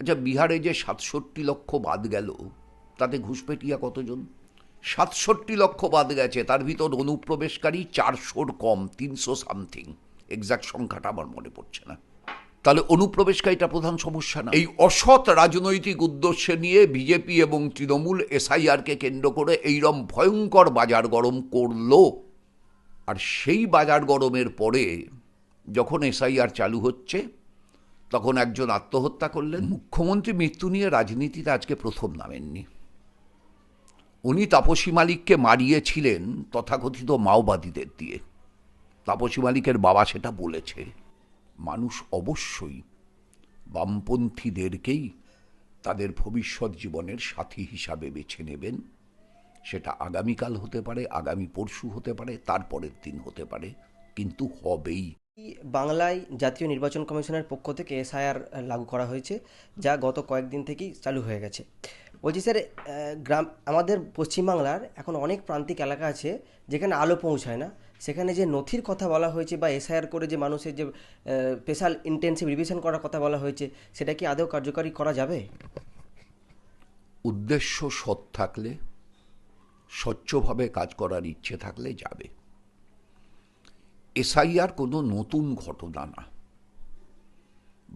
আচ্ছা বিহারে যে সাতষট্টি লক্ষ বাদ গেল, তাতে ঘুষপেটিয়া কতজন? সাতষট্টি লক্ষ বাদ গেছে, তার ভিতর অনুপ্রবেশকারী চারশোর কম, তিনশো সামথিং। এক্সাক্ট সংখ্যাটা আমার মনে পড়ছে না। তাহলে অনুপ্রবেশকারীটা প্রধান সমস্যা না? এই অসৎ রাজনৈতিক উদ্দেশ্যে নিয়ে বিজেপি এবং তৃণমূল এসআইআরকে কেন্দ্র করে এইরম ভয়ঙ্কর বাজার গরম করল। আর সেই বাজার গরমের পরে যখন এসআইআর চালু হচ্ছে তখন একজন আত্মহত্যা করলেন। মুখ্যমন্ত্রী মৃত্যু নিয়ে রাজনীতিতে আজকে প্রথম নামেননি। উনি তাপসী মালিককে মারিয়েছিলেন তথাকথিত মাওবাদীদের দিয়ে। তাপসী মালিকের বাবা সেটা বলেছে। মানুষ অবশ্যই বামপন্থীদেরকেই তাদের ভবিষ্যৎ জীবনের সাথী হিসাবে বেছে নেবেন। সেটা আগামীকাল হতে পারে আগামী পরশু হতে পারে তারপরের দিন হতে পারে কিন্তু হবেই। বাংলায় জাতীয় নির্বাচন কমিশনের পক্ষ থেকে এসআইআর লাগু করা হয়েছে, যা গত কয়েকদিন থেকেই চালু হয়ে গেছে। বলছি স্যার গ্রাম, আমাদের পশ্চিমবাংলার এখন অনেক প্রান্তিক এলাকা আছে, যেখানে আলো পৌঁছায় না। সেখানে যে নথির কথা বলা হয়েছে বা এসআইআর করে যে মানুষের যে স্পেশাল ইন্টেন্সিভ রিভিশন করার কথা বলা হয়েছে, সেটা কি আদৌ কার্যকারী করা যাবে? উদ্দেশ্য সৎ থাকলে, স্বচ্ছভাবে কাজ করার ইচ্ছে থাকলে যাবে। এসআইআর কোনো নতুন ঘটনা না।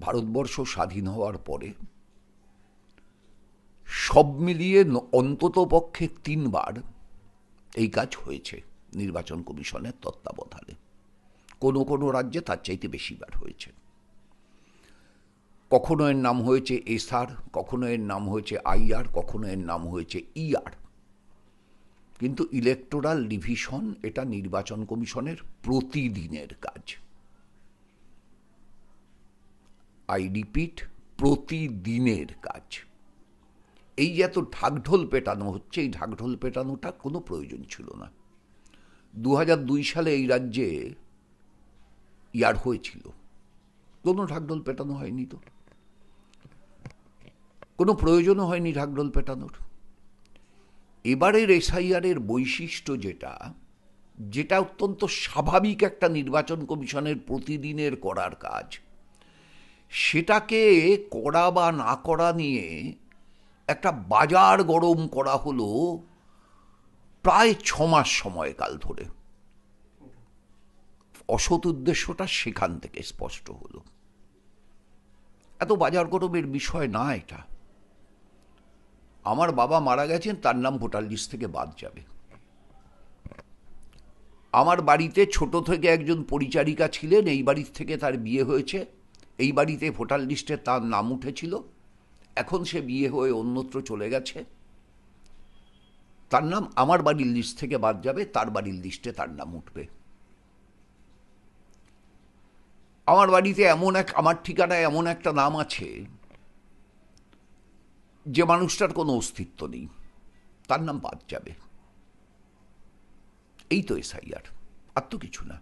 ভারতবর্ষ স্বাধীন হওয়ার পরে সব মিলিয়ে ন- অন্ততপক্ষে তিনবার এই কাজ হয়েছে নির্বাচন কমিশনের তত্ত্বাবধানে। কোনো কোনো রাজ্যে তার চাইতে বেশিবার হয়েছে। কখনো এর নাম হয়েছে এসআর, কখনো এর নাম হয়েছে আইআর, কখনো এর নাম হয়েছে ইআর। কিন্তু ইলেকটোরাল ডিভিশন এটা নির্বাচন কমিশনের প্রতিদিনের কাজ। আই রিপিট প্রতিদিনের কাজ। এই যে এত ঢাকঢোল পেটানো হচ্ছে, এই ঢাকঢোল পেটানোটা কোনো প্রয়োজন ছিল না। দু সালে এই রাজ্যে ইয়ার হয়েছিল। কোনো ঢাকঢোল পেটানো হয়নি তো। কোনো প্রয়োজনও হয়নি ঢাকঢোল পেটানোর। এবারের এসআইআরের বৈশিষ্ট্য যেটা যেটা অত্যন্ত স্বাভাবিক একটা নির্বাচন কমিশনের প্রতিদিনের করার কাজ। সেটাকে করা বা না করা নিয়ে একটা বাজার গরম করা হলো প্রায় ছ মাস সময়কাল ধরে। অসৎ উদ্দেশ্যটা সেখান থেকে স্পষ্ট হলো। এত বাজার গরমের বিষয় না এটা। আমার বাবা মারা গেছেন, তার নাম ভোটার লিস্ট থেকে বাদ যাবে। আমার বাড়িতে ছোট থেকে একজন পরিচারিকা ছিলেন, এই বাড়ির থেকে তার বিয়ে হয়েছে। এই বাড়িতে ভোটার লিস্টে তার নাম উঠেছিল। এখন সে বিয়ে হয়ে অন্যত্র চলে গেছে। তার নাম আমার বাড়ির লিস্ট থেকে বাদ যাবে, তার বাড়ির লিস্টে তার নাম উঠবে। আমার বাড়িতে এমন এক, আমার ঠিকানায় এমন একটা নাম আছে যে মানুষটার কোনো অস্তিত্ব নেই, তার নাম বাদ যাবে। এই তো এসআইআর, আর তো কিছু না।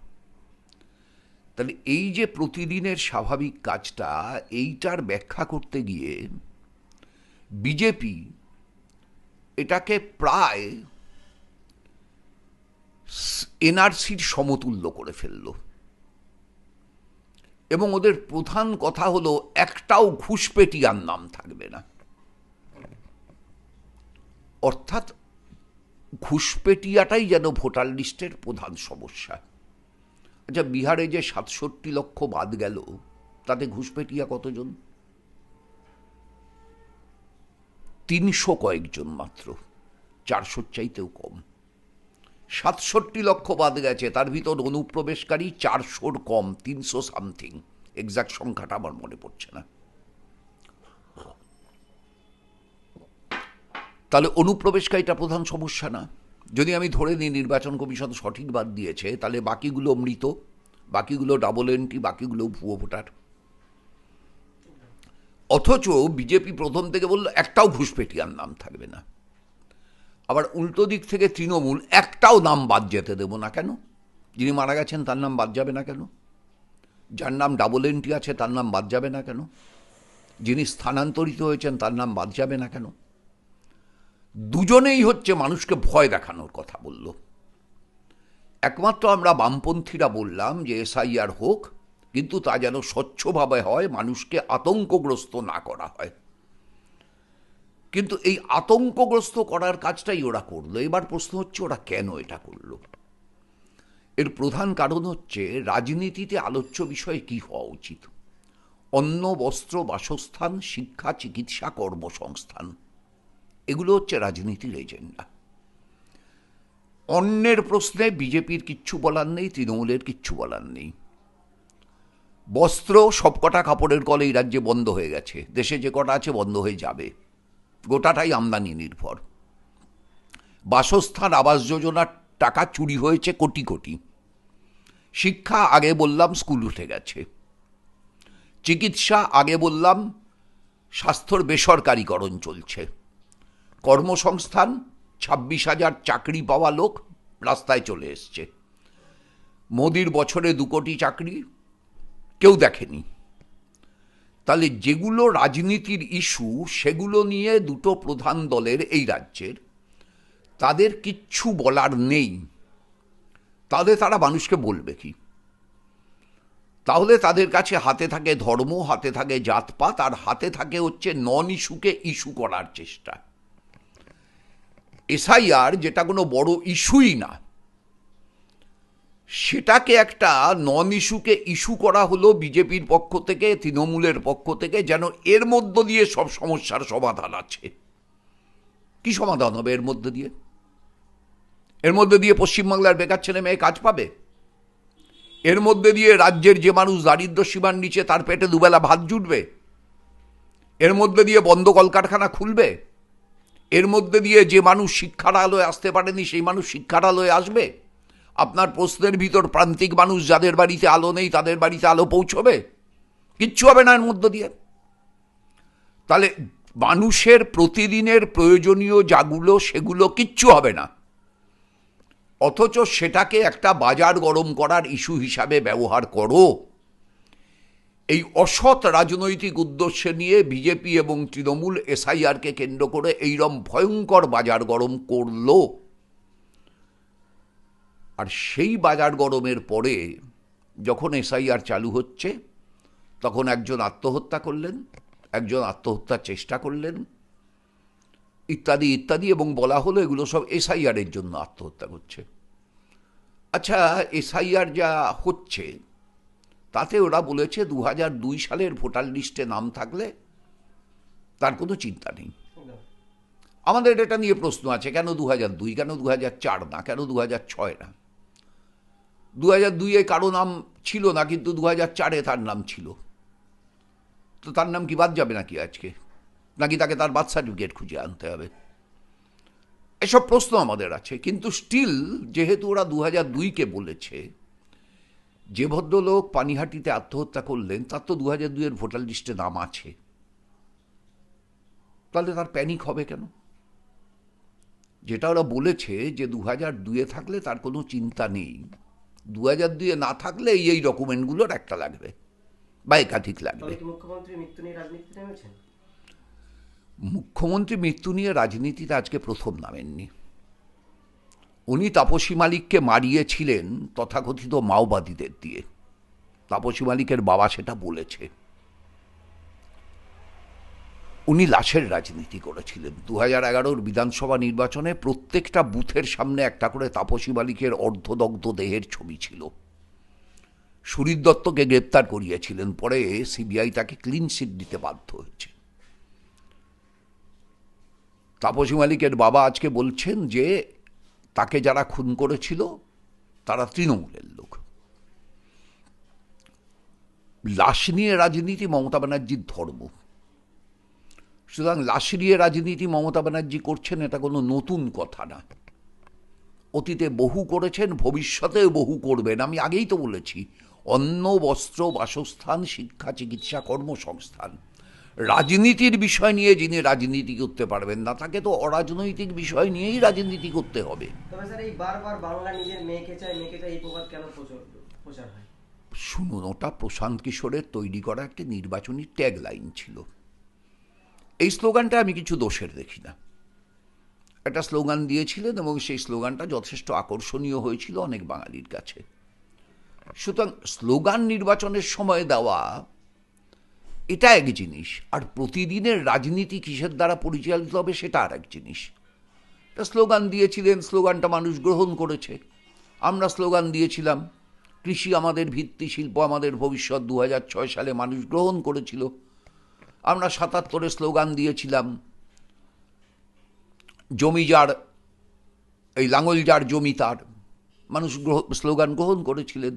তাহলে এই যে প্রতিদিনের স্বাভাবিক কাজটা, এইটার ব্যাখ্যা করতে গিয়ে বিজেপি এটাকে প্রায় এনআরসির সমতুল্য করে ফেলল। এবং ওদের প্রধান কথা হলো, একটাও ঘুষপেটিয়ার নাম থাকবে না। অর্থাৎ ঘুষপেটিয়াটাই যেন ভোটার লিস্টের প্রধান সমস্যা। আচ্ছা বিহারে যে সাতষট্টি লক্ষ বাদ গেল, তাতে ঘুষপেটিয়া কতজন? তিনশো কয়েকজন মাত্র, চারশোর চাইতেও কম। সাতষট্টি লক্ষ বাদ গেছে, তার ভিতর অনুপ্রবেশকারী চারশোর কম, তিনশো সামথিং। এক্সাক্ট সংখ্যাটা আমার মনে পড়ছে না। তাহলে অনুপ্রবেশকারীটা প্রধান সমস্যা না। যদি আমি ধরে নিই নির্বাচন কমিশন সঠিক বাদ দিয়েছে, তাহলে বাকিগুলো মৃত, বাকিগুলো ডাবল এন্ট্রি বাকিগুলো ভুয়ো ভোটার। অথচ বিজেপি প্রথম থেকে বলল, একটাও ঘুষপেটিয়ার নাম থাকবে না। আবার উল্টো দিক থেকে তৃণমূল, একটাও নাম বাদ যেতে দেবো না কেন? যিনি মারা গেছেন, তার নাম বাদ যাবে না কেন? যার নাম ডাবল এন্ট্রি আছে, তার নাম বাদ যাবে না কেন? যিনি স্থানান্তরিত হয়েছেন, তার নাম বাদ যাবে না কেন? দুজনেই হচ্ছে মানুষকে ভয় দেখানোর কথা বলল। একমাত্র আমরা বামপন্থীরা বললাম যে এসআইআর হোক, কিন্তু তা যেন স্বচ্ছভাবে হয়, মানুষকে আতঙ্কগ্রস্ত না করা হয়। কিন্তু এই আতঙ্কগ্রস্ত করার কাজটাই ওরা করল। এবার প্রশ্ন হচ্ছে, ওরা কেন এটা করল? এর প্রধান কারণ হচ্ছে, রাজনীতিতে আলোচ্য বিষয় কি হওয়া উচিত? অন্ন, বস্ত্র, বাসস্থান, শিক্ষা, চিকিৎসা, কর্মসংস্থান। এগুলো হচ্ছে রাজনীতির এজেন্ডা। অন্যের প্রশ্নে বিজেপির কিচ্ছু বলার নেই, তৃণমূলের কিচ্ছু বলার নেই। বস্ত্র সবকটা কাপড়ের কলে এই রাজ্যে বন্ধ হয়ে গেছে। দেশে যে কটা আছে বন্ধ হয়ে যাবে। গোটাটাই আমদানি নির্ভর। বাসস্থান আবাস যোজনার টাকা চুরি হয়েছে কোটি কোটি। শিক্ষা আগে বললাম স্কুল উঠে গেছে। চিকিৎসা আগে বললাম স্বাস্থ্যর বেসরকারীকরণ চলছে। কর্মসংস্থান, ছাব্বিশ হাজার চাকরি পাওয়া লোক রাস্তায় চলে এসছে। মোদির বছরে দু কোটি চাকরি, কেউ দেখেনি। তাহলে যেগুলো রাজনীতির ইস্যু, সেগুলো নিয়ে দুটো প্রধান দলের এই রাজ্যের, তাদের কিচ্ছু বলার নেই। তাহলে তারা মানুষকে বলবে কি? তাহলে তাদের কাছে হাতে থাকে ধর্ম, হাতে থাকে জাতপাত, আর হাতে থাকে হচ্ছে নন ইস্যুকে ইস্যু করার চেষ্টা। এসআইআর যেটা কোনো বড় ইস্যুই না। সেটাকে একটা নন ইস্যুকে ইস্যু করা হলো বিজেপির পক্ষ থেকে, তৃণমূলের পক্ষ থেকে, যেন এর মধ্য দিয়ে সব সমস্যার সমাধান আছে। কি সমাধান হবে এর মধ্যে দিয়ে? এর মধ্যে দিয়ে পশ্চিমবাংলার বেকার ছেলে মেয়ে কাজ পাবে? এর মধ্যে দিয়ে রাজ্যের যে মানুষ দারিদ্র সীমার নিচে তার পেটে দুবেলা ভাত জুটবে? এর মধ্যে দিয়ে বন্ধ কলকারখানা খুলবে? এর মধ্যে দিয়ে যে মানুষ শিক্ষার আলোয় আসতে পারেনি, সেই মানুষ শিক্ষার আলোয় আসবে? আপনার প্রশ্নের ভিতর প্রান্তিক মানুষ যাদের বাড়িতে আলো নেই, তাদের বাড়িতে আলো পৌঁছবে? কিচ্ছু হবে না এর মধ্য দিয়ে। তাহলে মানুষের প্রতিদিনের প্রয়োজনীয় যাগুলো, সেগুলো কিচ্ছু হবে না। অথচ সেটাকে একটা বাজার গরম করার ইস্যু হিসাবে ব্যবহার করো। এই অসৎ রাজনৈতিক উদ্দেশ্য নিয়ে বিজেপি এবং তৃণমূল এসআইআরকে কেন্দ্র করে এইরম ভয়ঙ্কর বাজার গরম করল। আর সেই বাজার গরমের পরে যখন এসআইআর চালু হচ্ছে, তখন একজন আত্মহত্যা করলেন, একজন আত্মহত্যার চেষ্টা করলেন, ইত্যাদি ইত্যাদি এবং বলা হলো এগুলো সব এসআইআরের জন্য আত্মহত্যা করছে। আচ্ছা এসআইআর যা হচ্ছে তাতে ওরা বলেছে দু সালের ভোটার লিস্টে নাম থাকলে তার কোনো চিন্তা নেই। আমাদের এটা নিয়ে প্রশ্ন আছে, কেন দু হাজার দুই, কেন দু হাজার চার না, কেন দু হাজার ছয় না? দু হাজার দুইয়ে কারও নাম ছিল না, কিন্তু দু হাজার চারে তার নাম ছিল। তো তার নাম কি বাদ যাবে নাকি আজকে? নাকি তাকে তার বার্থ সার্টিফিকেট খুঁজে আনতে হবে? এসব প্রশ্ন আমাদের আছে, কিন্তু স্টিল যেহেতু ওরা দু হাজার দুইকে বলেছে যে ভদ্রলোক পানিহাটিতে আত্মহত্যা করলেন তার তো দু হাজার দুইয়ের ভোটার লিস্টে নাম আছে। তাহলে তার প্যানিক হবে কেন? যেটা ওরা বলেছে যে দু হাজার দুয়ে থাকলে তার কোনো চিন্তা নেই। দু হাজার দুয়ে না থাকলে এই এই ডকুমেন্টগুলোর একটা লাগবে বা একাধিক লাগবে। তবে মুখ্যমন্ত্রী মৃত্যু নিয়ে রাজনীতিতে মুখ্যমন্ত্রী মৃত্যু নিয়ে রাজনীতিতে আজকে প্রথম নামেননি। উনি তাপসী মালিককে মারিয়েছিলেন তথাকথিত মাওবাদীদের দিয়ে। তাপসী মালিকের বাবা সেটা বলেছে। উনি লাশের রাজনীতি করেছিলেন। দু হাজার এগারোর বিধানসভা নির্বাচনে প্রত্যেকটা বুথের সামনে একটা করে তাপসী মালিকের অর্ধদগ্ধ দেহের ছবি ছিল। সুরিত দত্তকে গ্রেপ্তার করিয়েছিলেন, পরে সিবিআই তাকে ক্লিন সিট দিতে বাধ্য হয়েছে। তাপসী মালিকের বাবা আজকে বলছেন যে তাকে যারা খুন করেছিল, তারা তৃণমূলের লোক। লাশ নিয়ে রাজনীতি মমতা ব্যানার্জির ধর্ম। সুতরাং লাশ নিয়ে রাজনীতি মমতা ব্যানার্জি করছেন এটা কোনো নতুন কথা না। অতীতে বহু করেছেন, ভবিষ্যতেও বহু করবেন। আমি আগেই তো বলেছি, অন্ন, বস্ত্র, বাসস্থান, শিক্ষা, চিকিৎসা, কর্মসংস্থান। রাজনীতির বিষয় নিয়ে যিনি রাজনীতি করতে পারবেন না তাকে তো অরাজনৈতিক বিষয় নিয়েই রাজনীতি করতে হবে। শুনুন ওটা প্রশান্ত কিশোরের তৈরি করা একটি নির্বাচনী ট্যাগ লাইন ছিল। এই স্লোগানটা আমি কিছু দোষের দেখি না। একটা স্লোগান দিয়েছিলেন এবং সেই স্লোগানটা যথেষ্ট আকর্ষণীয় হয়েছিল অনেক বাঙালির কাছে। সুতরাং স্লোগান নির্বাচনের সময় দেওয়া এটা এক জিনিস, আর প্রতিদিনের রাজনীতি কিসের দ্বারা পরিচালিত হবে সেটা আর এক জিনিস। তা স্লোগান দিয়েছিলেন, স্লোগানটা মানুষ গ্রহণ করেছে। আমরা স্লোগান দিয়েছিলাম, কৃষি আমাদের ভিত্তি, শিল্প আমাদের ভবিষ্যৎ দু সালে মানুষ গ্রহণ করেছিল। আমরা সাতাত্তরে স্লোগান দিয়েছিলাম, জমি যার, এই লাঙল যার জমি তার, মানুষ গ্রহ, স্লোগান গ্রহণ করেছিলেন।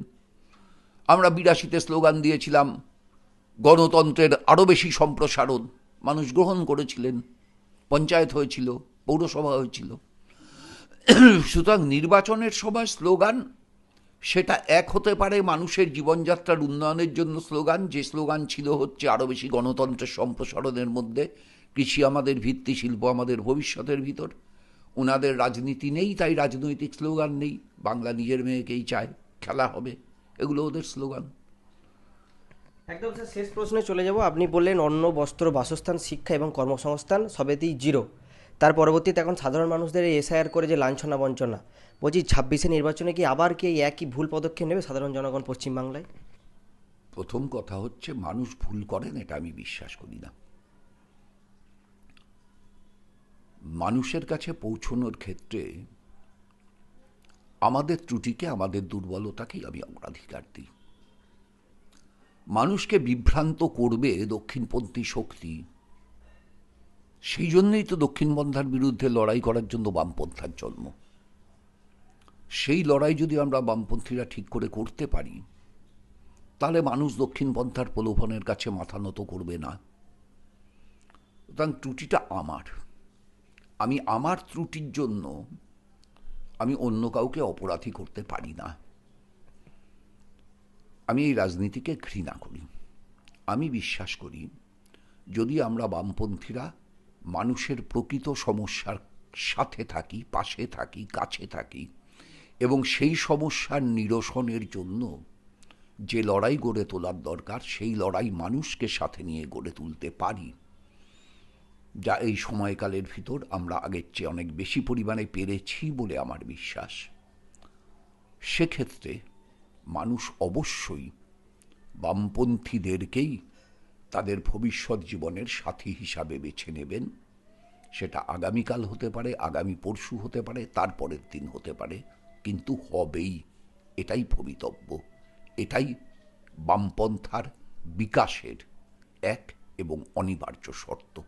আমরা বিরাশিতে স্লোগান দিয়েছিলাম গণতন্ত্রের আরও বেশি সম্প্রসারণ মানুষ গ্রহণ করেছিলেন। পঞ্চায়েত হয়েছিল, পৌরসভা হয়েছিল। সুতরাং নির্বাচনের সময় স্লোগান, সেটা এক হতে পারে মানুষের জীবনযাত্রার উন্নয়নের জন্য স্লোগান। যে স্লোগান ছিল হচ্ছে আরও বেশি গণতন্ত্রের সম্প্রসারণের মধ্যে। কৃষি আমাদের ভিত্তি, শিল্প আমাদের ভবিষ্যতের ভিতর। ওনাদের রাজনীতি নেই, তাই রাজনৈতিক স্লোগান নেই। বাংলা নিজের মেয়েকেই চায়, খেলা হবে। এগুলো ওদের স্লোগান। একদম স্যার, শেষ প্রশ্নে চলে যাব। আপনি বললেন অন্ন, বস্ত্র, বাসস্থান, শিক্ষা এবং কর্মসংস্থান সবেতেই জিরো। তার পরবর্তীতে এখন সাধারণ মানুষদের এসআইআর করে যে লাঞ্ছনা বঞ্চনা, বলছি ছাব্বিশে নির্বাচনে কি আবার কি একই ভুল পদক্ষেপ নেবে সাধারণ জনগণ পশ্চিমবাংলায়? প্রথম কথা হচ্ছে মানুষ ভুল করেন, এটা আমি বিশ্বাস করি না। মানুষের কাছে পৌঁছনোর ক্ষেত্রে আমাদের ত্রুটিকে, আমাদের দুর্বলতাকেই আমি অগ্রাধিকার দিই। মানুষকে বিভ্রান্ত করবে দক্ষিণপন্থী শক্তি। সেই জন্যই তো দক্ষিণপন্থার বিরুদ্ধে লড়াই করার জন্য বামপন্থার জন্ম। সেই লড়াই যদি আমরা বামপন্থীরা ঠিক করে করতে পারি, তাহলে মানুষ দক্ষিণপন্থার প্রলোভনের কাছে মাথা নত করবে না। সুতরাং ত্রুটিটা আমার। আমি আমার ত্রুটির জন্য আমি অন্য কাউকে অপরাধী করতে পারি না। আমি এই রাজনীতিকে ঘৃণা করি। আমি বিশ্বাস করি, যদি আমরা বামপন্থীরা মানুষের প্রকৃত সমস্যার সাথে থাকি, পাশে থাকি, কাছে থাকি এবং সেই সমস্যার নিরসনের জন্য যে লড়াই গড়ে তোলার দরকার, সেই লড়াই মানুষকে সাথে নিয়ে গড়ে তুলতে পারি, যা এই সময়কালের ভিতর আমরা আগের চেয়ে অনেক বেশি পরিমাণে পেরেছি বলে আমার বিশ্বাস। সেক্ষেত্রে মানুষ অবশ্যই বামপন্থীদেরকেই তাদের ভবিষ্যৎ জীবনের সাথী হিসাবে বেছে নেবেন। সেটা আগামীকাল হতে পারে, আগামী পরশু হতে পারে, তারপরের দিন হতে পারে, কিন্তু হবেই। এটাই ভবিতব্য। এটাই বামপন্থার বিকাশের এক এবং অনিবার্য শর্ত।